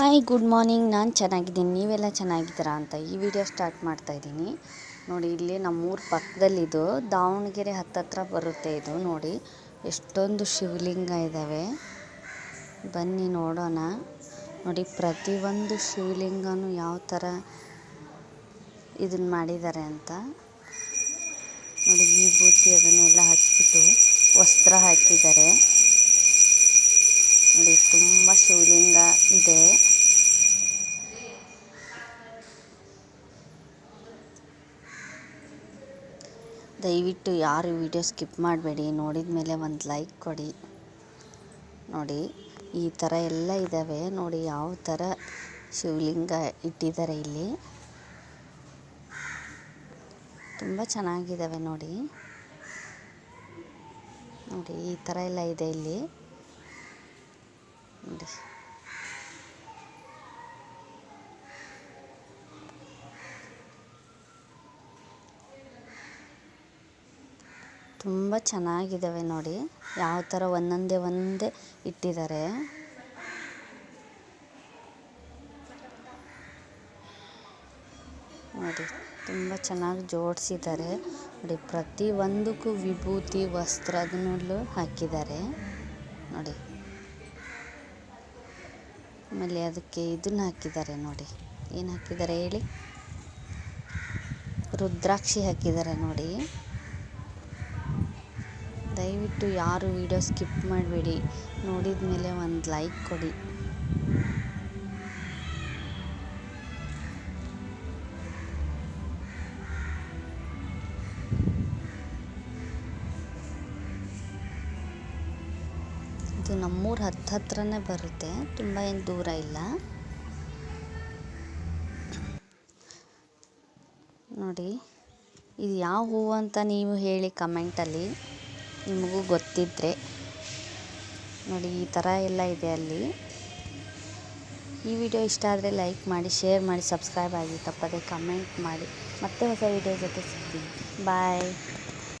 Hi good morning ನಾನು ಚೆನ್ನಾಗಿದ್ದೀನಿ. ನೀವೆಲ್ಲ ಚೆನ್ನಾಗಿದ್ದೀರಾ ಅಂತ ಈ ವಿಡಿಯೋ ಸ್ಟಾರ್ಟ್ ಮಾಡ್ತಾ ಇದ್ದೀನಿ. ನೋಡಿ, ಇಲ್ಲಿ ನಮ್ಮೂರ ಪಕ್ಕದಲ್ಲಿದು ದಾವಣಗೆರೆ ಹತ್ತತ್ರ ಬರುತ್ತೆ ಇದು. ನೋಡಿ, ಎಷ್ಟೊಂದು ಶಿವಲಿಂಗ ಇದ್ದಾವೆ ಬನ್ನಿ ನೋಡೋಣ. ನೋಡಿ, ಪ್ರತಿಯೊಂದು ಶಿವಲಿಂಗನೂ ಯಾವ ಥರ ಇದನ್ನು ಮಾಡಿದ್ದಾರೆ ಅಂತ. ನೋಡಿ ವಿಭೂತಿ ಅದನ್ನೆಲ್ಲ ಹಚ್ಬಿಟ್ಟು ವಸ್ತ್ರ ಹಾಕಿದ್ದಾರೆ. ನೋಡಿ, ತುಂಬ ಶಿವಲಿಂಗ ಇದೆ. ದಯವಿಟ್ಟು ಯಾರು ವಿಡಿಯೋ ಸ್ಕಿಪ್ ಮಾಡಬೇಡಿ. ನೋಡಿದ ಮೇಲೆ ಒಂದು ಲೈಕ್ ಕೊಡಿ. ನೋಡಿ, ಈ ಥರ ಎಲ್ಲ ಇದ್ದಾವೆ. ನೋಡಿ, ಯಾವ ಥರ ಶಿವಲಿಂಗ ಇಟ್ಟಿದ್ದಾರೆ ಇಲ್ಲಿ. ತುಂಬ ಚೆನ್ನಾಗಿದ್ದಾವೆ ನೋಡಿ. ನೋಡಿ, ಈ ಥರ ಎಲ್ಲ ಇದೆ ಇಲ್ಲಿ. ನೋಡಿ. ತುಂಬ ಚೆನ್ನಾಗಿದ್ದಾವೆ ನೋಡಿ. ಯಾವ ಥರ ಒಂದೊಂದೇ ಒಂದೇ ಇಟ್ಟಿದ್ದಾರೆ. ನೋಡಿ, ತುಂಬ ಚೆನ್ನಾಗಿ ಜೋಡಿಸಿದ್ದಾರೆ. ನೋಡಿ, ಪ್ರತಿ ಒಂದಕ್ಕೂ ವಿಭೂತಿ, ವಸ್ತ್ರ ಹಾಕಿದ್ದಾರೆ. ನೋಡಿ. ಆಮೇಲೆ ಅದಕ್ಕೆ ಇದನ್ನ ಹಾಕಿದ್ದಾರೆ ನೋಡಿ. ಏನು ಹಾಕಿದ್ದಾರೆ ಹೇಳಿ? ರುದ್ರಾಕ್ಷಿ ಹಾಕಿದ್ದಾರೆ ನೋಡಿ. ದಯವಿಟ್ಟು ಯಾರು ವಿಡಿಯೋ ಸ್ಕಿಪ್ ಮಾಡಬೇಡಿ. ನೋಡಿದ ಮೇಲೆ ಒಂದು ಲೈಕ್ ಕೊಡಿ. ಇದು ನಮ್ಮೂರ ಹತ್ತ ಹತ್ರನೇ ಬರುತ್ತೆ. ತುಂಬ ಏನು ದೂರ ಇಲ್ಲ. ನೋಡಿ, ಇದು ಯಾವ ಹೂವು ಅಂತ ನೀವು ಹೇಳಿ ಕಮೆಂಟಲ್ಲಿ ನಿಮಗೂ ಗೊತ್ತಿದ್ದರೆ ನೋಡಿ, ಈ ಥರ ಎಲ್ಲ ಇದೆ ಅಲ್ಲಿ. ಈ ವಿಡಿಯೋ ಇಷ್ಟ ಆದರೆ ಲೈಕ್ ಮಾಡಿ, ಶೇರ್ ಮಾಡಿ, ಸಬ್ಸ್ಕ್ರೈಬ್ ಆಗಿ, ತಪ್ಪದೆ ಕಮೆಂಟ್ ಮಾಡಿ. ಮತ್ತೆ ಹೊಸ ವಿಡಿಯೋ ಜೊತೆ ಸಿಗ್ತೀನಿ. ಬಾಯ್.